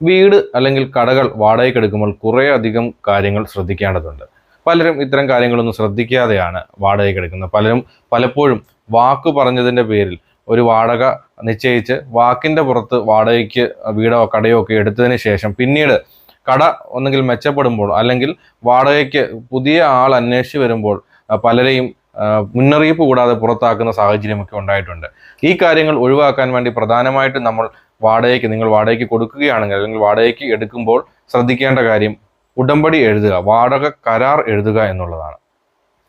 വീട് അല്ലെങ്കിൽ കടകൾ വാടകയ്ക്ക് എടുക്കുമ്പോൾ കുറേ അധികം കാര്യങ്ങൾ ശ്രദ്ധിക്കേണ്ടതുണ്ട്. പലരും ഇത്തരം കാര്യങ്ങളൊന്നും ശ്രദ്ധിക്കാതെയാണ് വാടകയ്ക്ക് എടുക്കുന്നത്. പലരും പലപ്പോഴും വാക്ക് പറഞ്ഞതിന്റെ പേരിൽ ഒരു വാടക നിശ്ചയിച്ച് വാക്കിന്റെ പുറത്ത് വാടകയ്ക്ക് വീടോ കടയോ ഒക്കെ എടുത്തതിന് ശേഷം പിന്നീട് കട ഒന്നെങ്കിൽ മെച്ചപ്പെടുമ്പോൾ അല്ലെങ്കിൽ വാടകയ്ക്ക് പുതിയ ആൾ അന്വേഷിച്ച് വരുമ്പോൾ പലരെയും മുന്നറിയിപ്പ് കൂടാതെ പുറത്താക്കുന്ന സാഹചര്യമൊക്കെ ഉണ്ടായിട്ടുണ്ട്. ഈ കാര്യങ്ങൾ ഒഴിവാക്കാൻ വേണ്ടി പ്രധാനമായിട്ടും നമ്മൾ വാടകയ്ക്ക് നിങ്ങൾ വാടകയ്ക്ക് കൊടുക്കുകയാണെങ്കിൽ അല്ലെങ്കിൽ വാടകയ്ക്ക് എടുക്കുമ്പോൾ ശ്രദ്ധിക്കേണ്ട കാര്യം ഉടമ്പടി എഴുതുക വാടക കരാർ എഴുതുക എന്നുള്ളതാണ്.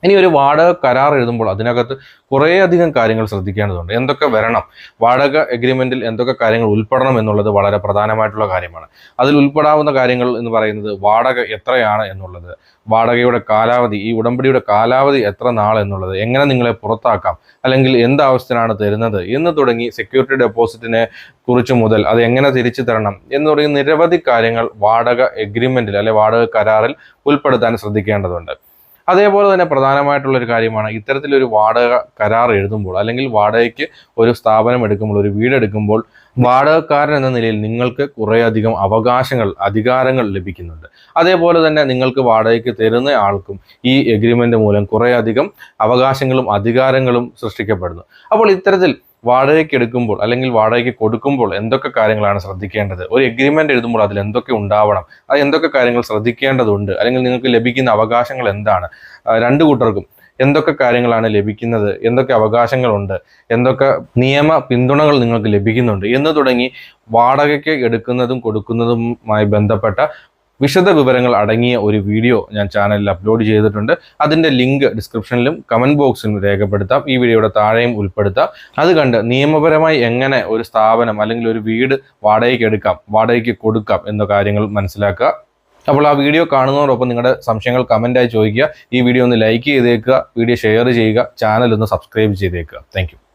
ഇനി ഒരു വാടക കരാർ എഴുതുമ്പോൾ അതിനകത്ത് കുറേയധികം കാര്യങ്ങൾ ശ്രദ്ധിക്കേണ്ടതുണ്ട്. എന്തൊക്കെ വരണം? വാടക എഗ്രിമെന്റിൽ എന്തൊക്കെ കാര്യങ്ങൾ ഉൾപ്പെടണം എന്നുള്ളത് വളരെ പ്രധാനമായിട്ടുള്ള കാര്യമാണ്. അതിൽ ഉൾപ്പെടാവുന്ന കാര്യങ്ങൾ എന്ന് പറയുന്നത് വാടക എത്രയാണ് എന്നുള്ളത്? വാടകയുടെ കാലാവധി ഈ ഉടമ്പടിയുടെ കാലാവധി എത്ര നാൾ എന്നുള്ളത്? എങ്ങനെ നിങ്ങളെ പുറത്താക്കാം? അല്ലെങ്കിൽ എന്ത് ആവശ്യത്തിനാണ് തരുന്നത്? എന്ന് തുടങ്ങി സെക്യൂരിറ്റി ഡെപ്പോസിറ്റിനെ കുറിച്ച് മുതൽ അത് എങ്ങനെ തിരിച്ചു തരണം? എന്ന് തുടങ്ങി നിരവധി കാര്യങ്ങൾ വാടക എഗ്രിമെന്റിൽ അല്ലെ വാടക കരാറിൽ ഉൾപ്പെടുത്താൻ ശ്രദ്ധിക്കേണ്ടതുണ്ട്. അതേപോലെ തന്നെ പ്രധാനമായിട്ടുള്ള ഒരു കാര്യമാണ് ഇത്തരത്തിലൊരു വാടക കരാർ എഴുതുമ്പോൾ അല്ലെങ്കിൽ വാടകയ്ക്ക് ഒരു സ്ഥാപനം എടുക്കുമ്പോൾ ഒരു വീട് എടുക്കുമ്പോൾ വാടകക്കാരൻ എന്ന നിലയിൽ നിങ്ങൾക്ക് കുറേയധികം അവകാശങ്ങൾ അധികാരങ്ങൾ ലഭിക്കുന്നുണ്ട്. അതേപോലെ തന്നെ നിങ്ങൾക്ക് വാടകയ്ക്ക് തരുന്ന ആൾക്കും ഈ എഗ്രിമെന്റ് മൂലം കുറേയധികം അവകാശങ്ങളും അധികാരങ്ങളും സൃഷ്ടിക്കപ്പെടുന്നു. അപ്പോൾ ഇത്തരത്തിൽ വാടകയ്ക്ക് എടുക്കുമ്പോൾ അല്ലെങ്കിൽ വാടകയ്ക്ക് കൊടുക്കുമ്പോൾ എന്തൊക്കെ കാര്യങ്ങളാണ് ശ്രദ്ധിക്കേണ്ടത്? ഒരു എഗ്രിമെന്റ് എഴുതുമ്പോൾ അതിൽ എന്തൊക്കെ ഉണ്ടാവണം? അത് എന്തൊക്കെ കാര്യങ്ങൾ ശ്രദ്ധിക്കേണ്ടതുണ്ട്? അല്ലെങ്കിൽ നിങ്ങൾക്ക് ലഭിക്കുന്ന അവകാശങ്ങൾ എന്താണ്? രണ്ട് കൂട്ടർക്കും എന്തൊക്കെ കാര്യങ്ങളാണ് ലഭിക്കുന്നത്? എന്തൊക്കെ അവകാശങ്ങളുണ്ട്? എന്തൊക്കെ നിയമ പിന്തുണകൾ നിങ്ങൾക്ക് ലഭിക്കുന്നുണ്ട്? എന്ന് തുടങ്ങി വാടകയ്ക്ക് എടുക്കുന്നതും കൊടുക്കുന്നതുമായി ബന്ധപ്പെട്ട വിശദ വിവരങ്ങൾ അടങ്ങിയ ഒരു വീഡിയോ ഞാൻ ചാനലിൽ അപ്ലോഡ് ചെയ്തിട്ടുണ്ട്. അതിന്റെ ലിങ്ക് ഡിസ്ക്രിപ്ഷനിലും കമന്റ് ബോക്സിലും രേഖപ്പെടുത്താം. ഈ വീഡിയോയുടെ താഴെയും ഉൾപ്പെടുത്താം. അത് കണ്ട് നിയമപരമായി എങ്ങനെ ഒരു സ്ഥാപനം അല്ലെങ്കിൽ ഒരു വീട് വാടകയ്ക്ക് എടുക്കാം വാടകയ്ക്ക് കൊടുക്കാം എന്ന കാര്യങ്ങൾ മനസ്സിലാക്കുക. അപ്പോൾ ആ വീഡിയോ കാണുന്നതോടൊപ്പം നിങ്ങളുടെ സംശയങ്ങൾ കമന്റായി ചോദിക്കുക. ഈ വീഡിയോ ഒന്ന് ലൈക്ക് ചെയ്തേക്കുക വീഡിയോ ഷെയർ ചെയ്യുക ചാനൽ ഒന്ന് സബ്സ്ക്രൈബ് ചെയ്തേക്കുക. താങ്ക്